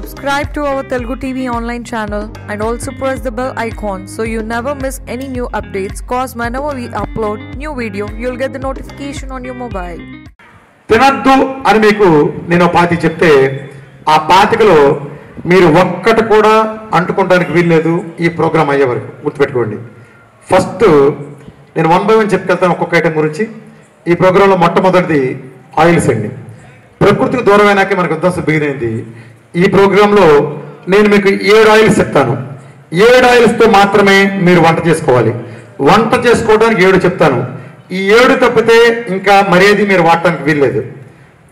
Subscribe to our Telugu TV online channel and also press the bell icon so you never miss any new updates. Cause whenever we upload new video, you'll get the notification on your mobile. తినద్దు అని మీకు నేను ఒక పాతి చెప్తే ఆ పాతికలో మీరు ఒక్కటి కూడా అంటుకోవడానికి వీల్లేదు ఈ ప్రోగ్రామ్ అయ్యే వరకు గుర్తుపెట్టుకోండి ఫస్ట్ నేను వన్ బై వన్ చెప్పుకెళ్తాను ఒక్కొక్క ఐటెం గురించి ఈ ప్రోగ్రాంలో మొట్టమొదటిది ఆయిల్స్ అండి ప్రకృతికి దూరమైనాకే మనకు ఉద్దేశం బిగినైంది ఈ ప్రోగ్రాంలో నేను మీకు ఏడు ఆయిల్స్ చెప్తాను. ఏడు ఆయిల్స్తో మాత్రమే మీరు వంట చేసుకోవాలి. వంట చేసుకోవడానికి ఏడు చెప్తాను. ఈ ఏడు తప్పితే ఇంకా మరేది మీరు వాడటానికి వీల్లేదు.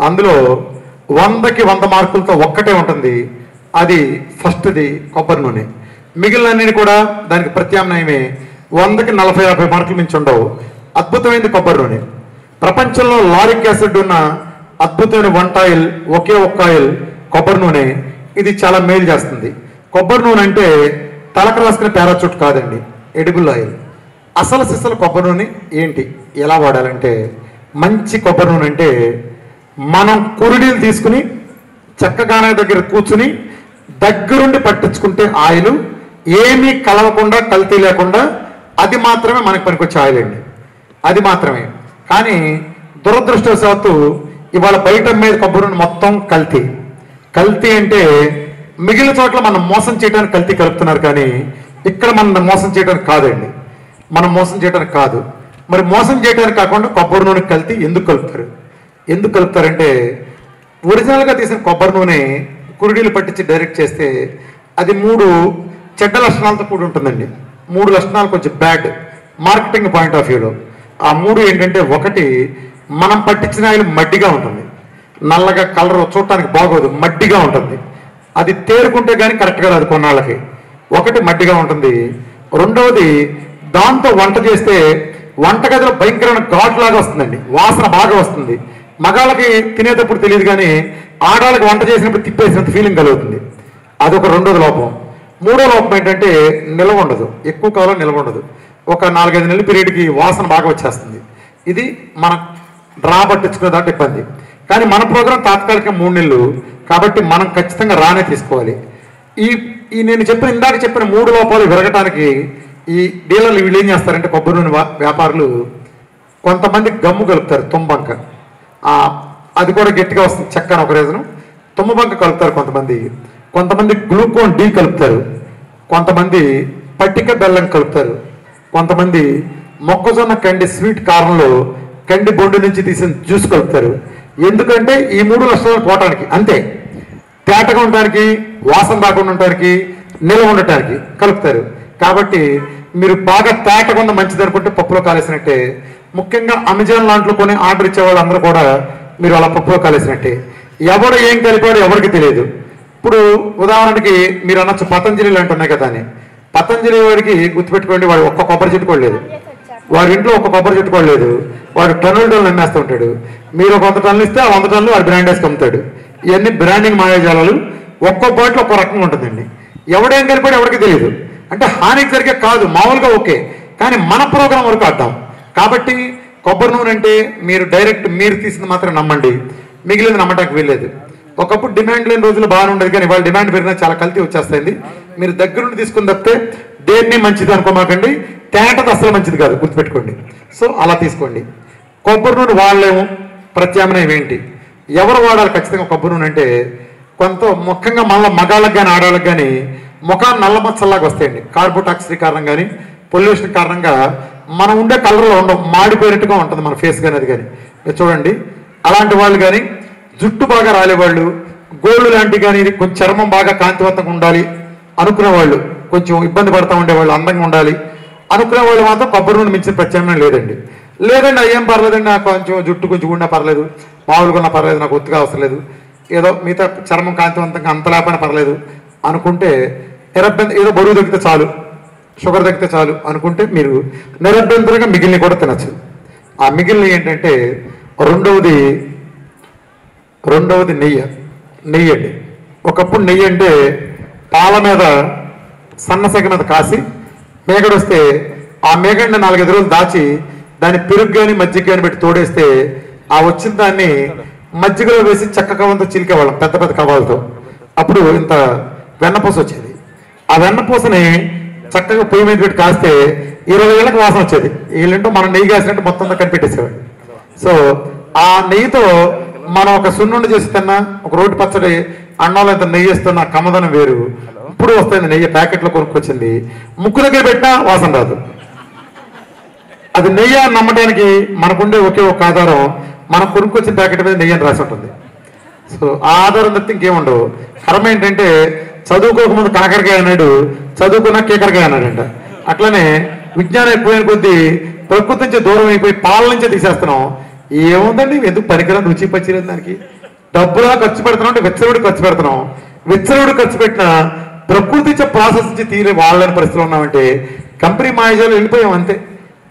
అందులో వందకి వంద మార్కులతో ఒక్కటే ఉంటుంది. అది ఫస్ట్ది కొబ్బరి నూనె. మిగిలినన్నీ కూడా దానికి ప్రత్యామ్నాయమే. వందకి నలభై యాభై మార్కులు మించి ఉండవు. అద్భుతమైనది కొబ్బరి నూనె. ప్రపంచంలో లారిక్ యాసిడ్ ఉన్న అద్భుతమైన వంట ఆయిల్ ఒకే ఒక్క ఆయిల్ కొబ్బరి నూనె. ఇది చాలా మేలు చేస్తుంది. కొబ్బరి నూనె అంటే తలకు రాసుకునే పారాచూట్ కాదండి ఎడిబుల్ ఆయిల్. అసలు సిసలు కొబ్బరి నూనె ఏంటి? ఎలా వాడాలంటే మంచి కొబ్బరి నూనె అంటే మనం కురుడీలు తీసుకుని చక్కగానే దగ్గర కూర్చుని దగ్గరుండి పట్టించుకుంటే ఆయిల్ ఏమీ కలవకుండా కల్తీ లేకుండా అది మాత్రమే మనకు పనికొచ్చే ఆయిల్ అండి. అది మాత్రమే. కానీ దురదృష్టవశాత్తు ఇవాళ బయట మీద కొబ్బరి నూనె మొత్తం కల్తీ. కల్తీ అంటే మిగిలిన చోట్ల మనం మోసం చేయడానికి కల్తీ కలుపుతున్నారు కానీ ఇక్కడ మనం మోసం చేయడానికి కాదండి. మనం మోసం చేయడానికి కాదు. మరి మోసం చేయడానికి కాకుండా కొబ్బరి నూనె కల్తీ ఎందుకు కలుపుతారు? ఎందుకు కలుపుతారంటే ఒరిజినల్గా తీసిన కొబ్బరి నూనె కురుడీలు పట్టించి డైరెక్ట్ చేస్తే అది మూడు చెడ్డ లక్షణాలతో కూడి ఉంటుందండి. మూడు లక్షణాలు కొంచెం బ్యాడ్ మార్కెటింగ్ పాయింట్ ఆఫ్ వ్యూలో. ఆ మూడు ఏంటంటే ఒకటి మనం పట్టించిన ఆయిల్ మడ్డిగా ఉంటుంది. నల్లగా కలర్ చూడటానికి బాగోదు మడ్డిగా ఉంటుంది. అది తేరుకుంటే కానీ కరెక్ట్గా రాదు కొన్నాళ్ళకి. ఒకటి మడ్డిగా ఉంటుంది. రెండవది దాంతో వంట చేస్తే వంటగదిలో భయంకరమైన ఘాట్ లాగా వస్తుందండి. వాసన బాగా వస్తుంది. మగాళ్ళకి తినేటప్పుడు తెలియదు కానీ ఆడాళ్ళకి వంట చేసినప్పుడు తిప్పేసినంత ఫీలింగ్ కలుగుతుంది. అదొక రెండోది లోపం. మూడో లోపం ఏంటంటే నిల్వ ఉండదు. ఎక్కువ కాలం నిల్వ ఉండదు. ఒక నాలుగైదు నెలల పీరియడ్కి వాసన బాగా వచ్చేస్తుంది. ఇది మనం డ్రా పట్టించుకునే దాంట్లో ఇబ్బంది. కానీ మన ప్రోగ్రాం తాత్కాలిక మూడు నెలలు. కాబట్టి మనం ఖచ్చితంగా రానే తీసుకోవాలి. ఈ ఈ నేను చెప్పిన ఇందాక చెప్పిన మూడు లోపాలు విరగటానికి ఈ డీలర్లు వీళ్ళు ఏం చేస్తారంటే కొబ్బరి నూనె వ్యాపారులు కొంతమంది గమ్ము కలుపుతారు తుంబంక అది కూడా గట్టిగా వస్తుంది చెక్క అని ఒక రీజను తుమ్మబంక కలుపుతారు కొంతమంది. కొంతమంది గ్లూకోన్ డి కలుపుతారు. కొంతమంది పట్టిక బెల్లం కలుపుతారు. కొంతమంది మొక్కజొన్న కండి స్వీట్ కారంలో కండి బొండు నుంచి తీసిన జ్యూస్ కలుపుతారు. ఎందుకంటే ఈ మూడు లక్షలు పోవటానికి అంతే. తేటగా ఉండటానికి వాసన రాకుండా ఉండటానికి నిల్వ ఉండటానికి కలుపుతారు. కాబట్టి మీరు బాగా తేటగా ఉన్న మంచిది అనుకుంటే పప్పులో కాలేసినట్టే. ముఖ్యంగా అమెజాన్ లాంట్లో కొని ఆర్డర్ ఇచ్చే వాళ్ళందరూ కూడా మీరు అలా పప్పులో కాలేసినట్టే. ఎవడు ఏం కలిపాడో ఎవరికి తెలియదు. ఇప్పుడు ఉదాహరణకి మీరు అనొచ్చు పతంజలి లాంటి ఉన్నాయి కదా అని. పతంజలి వాడికి గుర్తుపెట్టుకోండి వాడు ఒక్క కొబ్బరి చెట్టు కూడా లేదు. వాడి ఇంట్లో ఒక కొబ్బరి చెట్టు లేదు. వాడు టన్నుల టన్నులు అమ్మేస్తూ ఉంటాడు. మీరు ఒక వంద టన్నులు ఇస్తే ఆ వంద టన్నులు వాడు బ్రాండ్ వేసి అమ్ముతాడు. ఇవన్నీ బ్రాండింగ్ మాయాజాలాలు. ఒక్కో బాటిల్ ఒక్కో రకంగా ఉంటుందండి. ఎవడేం కలిపాడు ఎవరికి తెలియదు అంటే హానికి జరిగే కాదు మామూలుగా ఓకే. కానీ మన ప్రోగ్రాం వరకు అర్థం. కాబట్టి కొబ్బరి నూనె అంటే మీరు డైరెక్ట్ మీరు తీసింది మాత్రం నమ్మండి. మిగిలింది నమ్మటానికి వీల్లేదు. ఒకప్పుడు డిమాండ్ లేని రోజులు బాగానే ఉండేది కానీ వాళ్ళ డిమాండ్ పెరిగినా చాలా కల్తీ వచ్చేస్తుంది. మీరు దగ్గరుండి తీసుకుని తప్పితే దేన్ని మంచిది అనుకోమాకండి? తేటది అసలు మంచిది కాదు గుర్తుపెట్టుకోండి. సో అలా తీసుకోండి. కొబ్బరి నూనె వాడలేము. ప్రత్యామ్నాయం ఏంటి? ఎవరు వాడాలి ఖచ్చితంగా కొబ్బరి నూనె అంటే కొంత ముఖ్యంగా మళ్ళీ మగాళ్ళకి కానీ ఆడవాళ్ళకి కానీ ముఖాన్ని నల్ల మచ్చల్లాగా వస్తాయండి. కార్బోటాక్సిడ్ కారణం కానీ పొల్యూషన్ కారణంగా మనం ఉండే కలర్లో ఉండవు మాడిపోయినట్టుగా ఉంటుంది మన ఫేస్ కానీ అది కానీ మీరు చూడండి. అలాంటి వాళ్ళు కానీ జుట్టు బాగా రాలేవాళ్ళు గోళ్ళు లాంటివి కానీ కొంచెం చర్మం బాగా కాంతివంతంగా ఉండాలి అనుకునేవాళ్ళు కొంచెం ఇబ్బంది పడతా ఉండేవాళ్ళు అందంగా ఉండాలి. అనుకునే వాళ్ళు మాత్రం కొబ్బరి నూనె మించిన ప్రత్యామ్నాయం లేదండి. లేదండి అయ్యేం పర్లేదండి నాకు కొంచెం జుట్టు కొంచెం ఉన్నా పర్లేదు. మామూలుగా ఉన్నా పర్లేదు నాకు ఒత్తుగా అవసరం లేదు. ఏదో మిగతా చర్మం కాంతివంతంగా అంత లేకపోయినా పర్లేదు. అనుకుంటే నిరభ్యంత ఏదో బరువు తగ్గితే చాలు. షుగర్ తగ్గితే చాలు. అనుకుంటే మీరు నిరభ్యంతరంగా మిగిలిన కూడా తినచ్చు. ఆ మిగిలిన ఏంటంటే రెండవది రెండవది నెయ్యి. నెయ్యి అండి. ఒకప్పుడు నెయ్యి అంటే పాల మీద సన్నసగ కాసి మేకడు వస్తే ఆ మేకడిని నాలుగైదు రోజులు దాచి దాన్ని పెరుగు కానీ మజ్జిగ కానీ పెట్టి తోడేస్తే ఆ వచ్చిన దాన్ని మజ్జిగలో వేసి చెక్క కవంతో చిలికేవాళ్ళం పెద్ద పెద్ద కవాలతో అప్పుడు ఇంత వెన్నపూస వచ్చేది. ఆ వెన్నపూసని చక్కగా పొయ్యి మీద పెట్టి కాస్తే ఇరవై ఏళ్ళకి వాసన వచ్చేది. వీళ్ళంటూ మనం నెయ్యి కాసినట్టు మొత్తం అంతా కనిపెట్టేసేవాడు సో ఆ నెయ్యితో మనం ఒక సున్నుండి చేసి తిన్నా ఒక రోడ్డు పచ్చడి అన్నంలో ఇంత నెయ్యి వేస్తున్న కమ్మదనం వేరు. ఇప్పుడు వస్తుంది నెయ్యి ప్యాకెట్లో కొనుక్కొచ్చింది. ముక్కు దగ్గర పెట్టినా వాసన రాదు. అది నెయ్యి అని నమ్మడానికి మనకుండే ఒకే ఒక ఆధారం మనం కొనుక్కొచ్చిన ప్యాకెట్ మీద నెయ్యి అని రాసి ఉంటుంది. సో ఆ ఆధారం తప్పితే ఇంకేముండవు కర్మ ఏంటంటే చదువుకోకముందు కాకరకాయ అన్నాడు చదువుకున్న కేకరకాయ అన్నాడంట. అట్లనే విజ్ఞానం ఎక్కువైన కొద్దీ ప్రకృతి నుంచి దూరం అయిపోయి పాల నుంచే తీసేస్తున్నాం. ఏముందండి? ఎందుకు పరికరం రుచి పచ్చిరేది దానికి? డబ్బులా ఖర్చు పెడుతున్నాం అంటే విచ్చరుడు ఖర్చు పెడుతున్నాం. విచ్చరుడు ఖర్చు పెట్టిన ప్రకృతి ఇచ్చే ప్రాసెస్ నుంచి తీరే వాళ్ళని పరిస్థితిలో ఉన్నామంటే కంపెనీ మాయాజాలు వెళ్ళిపోయాం అంతే.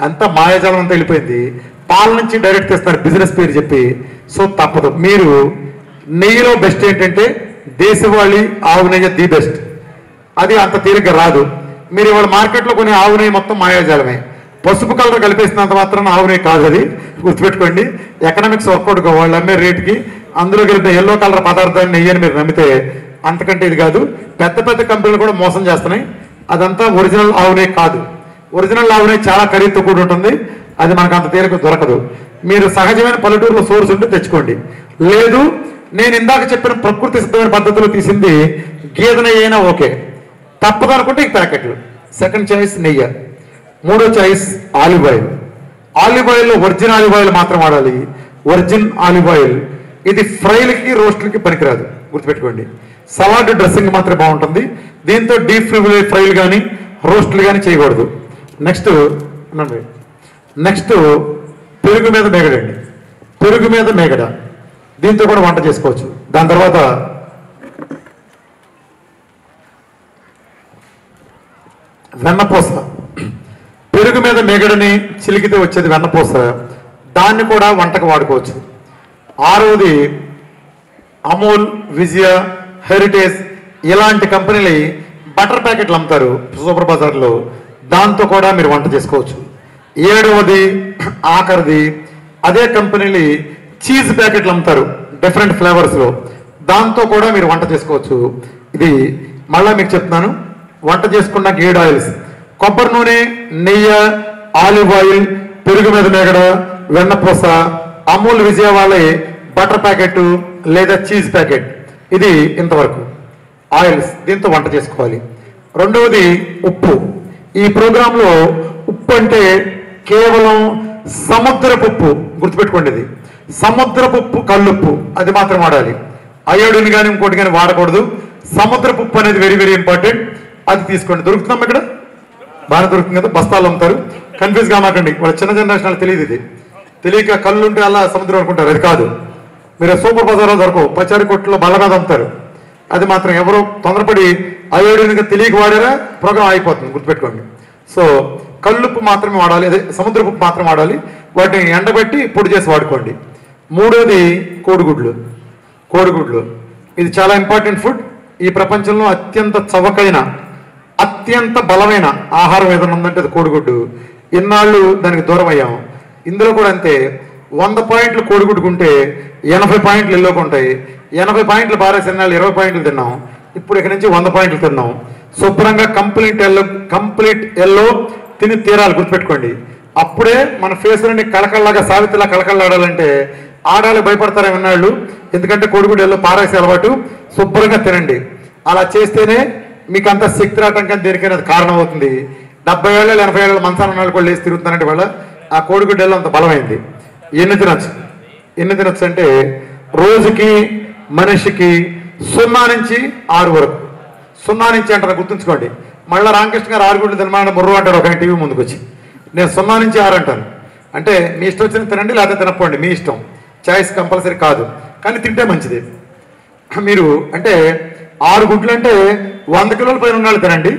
అంతా మాయాజాలం అంతా వెళ్ళిపోయింది. పాల నుంచి డైరెక్ట్ తెస్తారు బిజినెస్ పేరు చెప్పి. సో తప్పదు. మీరు నెయ్యిలో బెస్ట్ ఏంటంటే దేశవాళీ ఆవు నెయ్యి ది బెస్ట్. అది అంత తేలిగ్గా రాదు. మీరు ఇవాళ మార్కెట్లో కొన్ని ఆవు నెయ్యి మొత్తం మాయాజాలమే. పసుపు కలర్ కలిపేసినంత మాత్రం ఆవు నెయ్యి కాదు అది. గుర్తుపెట్టుకోండి. ఎకనామిక్స్ వర్కౌట్ వాళ్ళు అమ్మే రేటుకి అందులో కలిపిన ఎల్లో కలర్ పదార్థాన్ని నెయ్యి అని మీరు నమ్మితే అంతకంటే ఇది కాదు పెద్ద పెద్ద కంపెనీలు కూడా మోసం చేస్తున్నాయి. అదంతా ఒరిజినల్ ఆవునే కాదు. ఒరిజినల్ ఆవునే చాలా ఖరీదుతో కూడి ఉంటుంది. అది మనకు అంత తేలిక దొరకదు. మీరు సహజమైన పల్లెటూరులో సోర్స్ ఉంటే తెచ్చుకోండి. లేదు నేను ఇందాక చెప్పిన ప్రకృతి సిద్ధమైన పద్ధతిలో తీసింది గీదన అయినా ఓకే. తప్పదు అనుకుంటే ఈ ప్యాకెట్లు. సెకండ్ చాయిస్ నెయ్యి. మూడో చాయిస్ ఆలివ్ ఆయిల్. ఆలివ్ ఆయిల్లో ఒరిజిన్ ఆలివ్ ఆయిల్ మాత్రం వాడాలి. Origin olive oil. ఇది ఫ్రైలకి రోస్ట్లకి పనికిరాదు. గుర్తుపెట్టుకోండి. సలాడ్ డ్రెస్సింగ్ మాత్రమే బాగుంటుంది. దీంతో డీప్ ఫ్రైలు కానీ రోస్ట్లు కానీ చేయకూడదు. నెక్స్ట్ నెక్స్ట్ పెరుగు మీద మేగడండి పెరుగు మీద మేగడ. దీంతో కూడా వంట చేసుకోవచ్చు. దాని తర్వాత వెన్నపూస. పెరుగు మీద మేగడని చిలికితే వచ్చేది వెన్నపూస. దాన్ని కూడా వంటకు వాడుకోవచ్చు. ఆరవది అమూల్ విజయ హెరిటేజ్ ఇలాంటి కంపెనీలు బటర్ ప్యాకెట్లు అమ్ముతారు సూపర్ బజార్లో. దాంతో కూడా మీరు వంట చేసుకోవచ్చు. ఏడవది ఆఖరిది అదే కంపెనీలు చీజ్ ప్యాకెట్లు అమ్ముతారు డిఫరెంట్ ఫ్లేవర్స్లో. దాంతో కూడా మీరు వంట చేసుకోవచ్చు. ఇది మళ్ళీ మీకు చెప్తున్నాను. వంట చేసుకున్న గేడ్ ఆయిల్స్. కొబ్బరి నూనె నెయ్యి ఆలివ్ ఆయిల్ పెరుగు మీద మేగడ వెన్నపూస అమూల్ విజయవాళ బటర్ ప్యాకెట్ లేదా చీజ్ ప్యాకెట్. ఇది ఇంతవరకు. ఆయిల్స్ దీంతో వంట చేసుకోవాలి. రెండవది ఉప్పు. ఈ ప్రోగ్రాంలో ఉప్పు అంటే కేవలం సముద్రపుప్పు గుర్తుపెట్టుకోండి ఇది సముద్రపు ఉప్పు కల్లుప్పు అది మాత్రం వాడాలి. అయోడిన్ కానీ ఇంకోటి కానీ వాడకూడదు. సముద్రపు ఉప్పు అనేది వెరీ వెరీ ఇంపార్టెంట్ అది తీసుకోండి. దొరుకుతున్నాం ఇక్కడ? బాగా దొరుకుతుంది కదా? బస్తాలు అమ్ముతారు. కన్ఫ్యూజ్ కామాకండి. వాళ్ళ చిన్న జనరేషన్ తెలియదు ఇది. తెలియక కళ్ళు ఉంటే అలా సముద్రం అనుకుంటారు. అది కాదు. మీరు సూపర్ బజార్లో దొరకవు. పచారి కొట్టులో బల్ల మీద అమ్ముతారు. అది మాత్రం ఎవరు తొందరపడి అయోడిన్గా తెలియక వాడారా? ప్రోగ్రామ్ అయిపోతుంది గుర్తుపెట్టుకోండి. సో కల్లుప్పు మాత్రమే వాడాలి. అదే సముద్రపు మాత్రం వాడాలి. వాటిని ఎండబెట్టి పొడి చేసి వాడుకోండి. మూడోది కోడిగుడ్లు. కోడిగుడ్లు. ఇది చాలా ఇంపార్టెంట్ ఫుడ్. ఈ ప్రపంచంలో అత్యంత చవకైన అత్యంత బలమైన ఆహారం ఏదైనా ఉందంటే అది కోడిగుడ్డు. ఇన్నాళ్ళు దానికి దూరం అయ్యాము. ఇందులో కూడా అంతే. వంద పాయింట్లు కోడిగుడ్డుకుంటే ఎనభై పాయింట్లు ఎల్లోకి ఉంటాయి. ఎనభై పాయింట్లు పారేసి ఇన్నాళ్ళు ఇరవై పాయింట్లు తిన్నాం. ఇప్పుడు ఇక్కడి నుంచి వంద పాయింట్లు తిన్నాం. శుభ్రంగా కంప్లీట్ ఎల్లో కంప్లీట్ ఎల్లో తిని తీరాలి గుర్తుపెట్టుకోండి. అప్పుడే మన ఫేస్ నుండి కళకళలాగా సావిత్రిలా కళకళలాడాలంటే ఆడాలి భయపడతారే విన్నాళ్ళు ఎందుకంటే కోడిగుడ్డల్లో పారేసే అలవాటు. శుభ్రంగా తినండి. అలా చేస్తేనే మీకు అంత శక్తి రావటం దేనికైనా కారణం అవుతుంది డెబ్బై ఏళ్ళు ఎనభై ఏళ్ళ మంచాల నాళ్ళు కూడా లేచి తిరుగుతున్నారంటే వాళ్ళ ఆ కోడిగుడ్డల్లో అంత బలమైంది. ఎన్ని తినొచ్చు ఎన్ని తినొచ్చు అంటే రోజుకి మనిషికి సున్నా నుంచి ఆరు వరకు. సున్నా నుంచి అంటారు? గుర్తుంచుకోండి. మళ్ళీ రామకృష్ణ గారు ఆరు గుడ్లు తినమని బుర్రు అంటారు ఒక టీవీ ముందుకు వచ్చి నేను సున్నా నుంచి ఆరు అంటాను. అంటే మీ ఇష్టం వచ్చిన తినండి లేకపోతే తినకపోండి. మీ ఇష్టం. చాయిస్ కంపల్సరీ కాదు. కానీ తింటే మంచిది. మీరు అంటే ఆరు గుడ్లు అంటే వంద కిలోల పైన ఉన్న వాళ్ళు తినండి.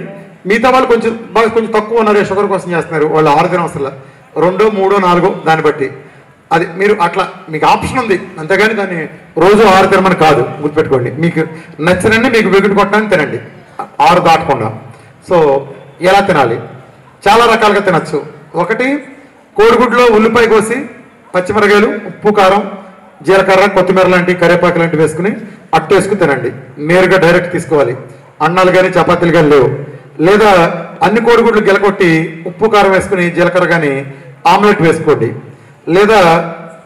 మిగతా వాళ్ళు కొంచెం కొంచెం తక్కువ ఉన్నారు. షుగర్ కోసం చేస్తున్నారు. వాళ్ళు ఆరు తిన రెండో మూడో నాలుగో దాన్ని బట్టి. అది మీరు అట్లా మీకు ఆప్షన్ ఉంది. అంతేగాని దాన్ని రోజు ఆరు తినమని కాదు. గుర్తుపెట్టుకోండి. మీకు నచ్చినండి మీకు వెగుడు కొట్టడానికి తినండి. ఆరు దాటకుండా. సో ఎలా తినాలి? చాలా రకాలుగా తినచ్చు. ఒకటి కోడిగుడ్లో ఉల్లిపాయ కోసి పచ్చిమిరకాయలు ఉప్పు కారం జీలకర్ర కొత్తిమీర లాంటి కరివేపాకు లాంటివి వేసుకుని అట్టేసుకు తినండి. నేరుగా డైరెక్ట్ తీసుకోవాలి. అన్నాలు కానీ చపాతీలు కానీ లేవు. లేదా అన్ని కోడిగుడ్లు గెలకొట్టి ఉప్పు కారం వేసుకుని జీలకర్ర కానీ ఆమ్లెట్ వేసుకోండి. లేదా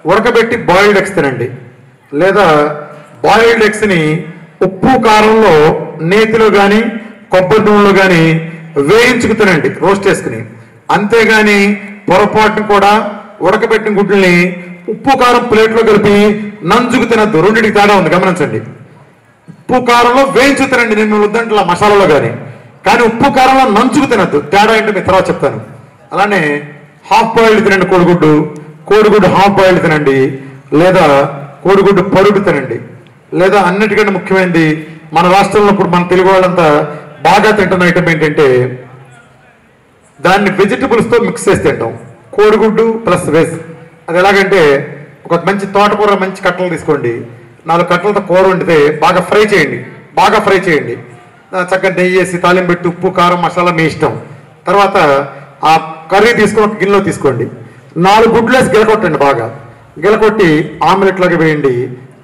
ఉడకబెట్టి బాయిల్డ్ ఎగ్స్ తినండి. లేదా బాయిల్డ్ ఎగ్స్ని ఉప్పు కారంలో నేతిలో కానీ కొబ్బరి నూనెలో కానీ వేయించుకు తినండి రోస్ట్ చేసుకుని. అంతేగాని పొరపాటును కూడా ఉడకబెట్టిన గుడ్లని ఉప్పు కారం ప్లేట్లో కలిపి నంజుకు తినద్దు. రెండింటికి తేడా ఉంది గమనించండి. ఉప్పు కారంలో వేయించు తినండి నేను వద్దంటే మసాలాలో కానీ కానీ ఉప్పు కారంలో నంచుకు తినద్దు. తేడా ఏంటో మీ తర్వాత చెప్తాను. అలానే హాఫ్ బాయిల్డ్ తినండి కోడిగుడ్డు. కోడిగుడ్డు హాఫ్ బాయిల్ తినండి లేదా కోడిగుడ్డు పరుడు తినండి లేదా అన్నిటికంటే ముఖ్యమైనది మన రాష్ట్రంలో ఇప్పుడు మన తెలుగు వాళ్ళంతా బాగా తింటున్న ఐటమ్ ఏంటంటే దాన్ని వెజిటబుల్స్తో మిక్స్ చేసి తింటాం. కోడిగుడ్డు ప్లస్ వెజ్. అది ఎలాగంటే ఒక మంచి తోటకూర మంచి కట్టలు తీసుకోండి. నాలుగు కట్టలతో కూర వండితే బాగా ఫ్రై చేయండి బాగా ఫ్రై చేయండి. చక్కగా నెయ్యి వేసి తాలింపు పెట్టి ఉప్పు కారం మసాలా మీ ఇష్టం. తర్వాత ఆ కర్రీ తీసుకొని ఒక గిన్నెలో తీసుకోండి. నాలుగు గుడ్లు వేసి గిలకొట్టండి బాగా. గిలకొట్టి ఆమ్లెట్ లాగా వేయండి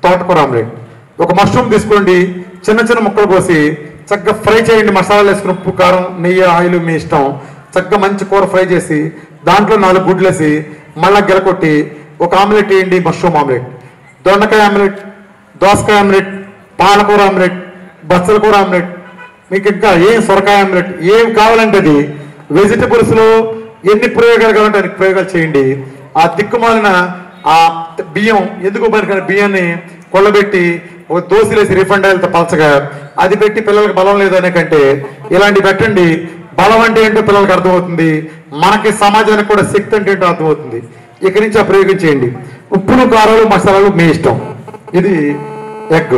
తోటకూర ఆమ్లెట్. ఒక మష్రూమ్ తీసుకోండి చిన్న చిన్న ముక్కలు కోసి చక్కగా ఫ్రై చేయండి మసాలాలు వేసుకుని ఉప్పు కారం నెయ్యి ఆయిల్ మీ ఇష్టం. చక్కగా మంచి కూర ఫ్రై చేసి దాంట్లో నాలుగు గుడ్లు వేసి మళ్ళా గిలకొట్టి ఒక ఆమ్లెట్ వేయండి మష్రూమ్ ఆమ్లెట్. దొండకాయ ఆమ్లెట్ దోసకాయ ఆమ్లెట్ పాలకూర ఆమ్లెట్ బచ్చల కూర ఆమ్లెట్. మీకు ఇంకా ఏం సొరకాయ ఆమ్లెట్ ఏం కావాలంటే అది. వెజిటబుల్స్లో ఎన్ని ప్రయోగాలు కావాలంటే అన్ని ప్రయోగాలు చేయండి. ఆ దిక్కుమాలిన ఆ బియ్యం ఎందుకు పనికిన బియ్యాన్ని కొల్లబెట్టి ఒక దోశలేసి రిఫండ్ ఆయిల్తో పలచగా అది పెట్టి పిల్లలకు బలం లేదు కంటే ఇలాంటివి పెట్టండి. బలం అంటే ఏంటో పిల్లలకు అర్థమవుతుంది. మనకి సమాజానికి కూడా శక్తి అంటే ఏంటో అర్థమవుతుంది. ఇక్కడి నుంచి ఆ ప్రయోగం చేయండి. ఉప్పులు కారాలు మసాలాలు మీ ఇష్టం. ఇది ఎగ్.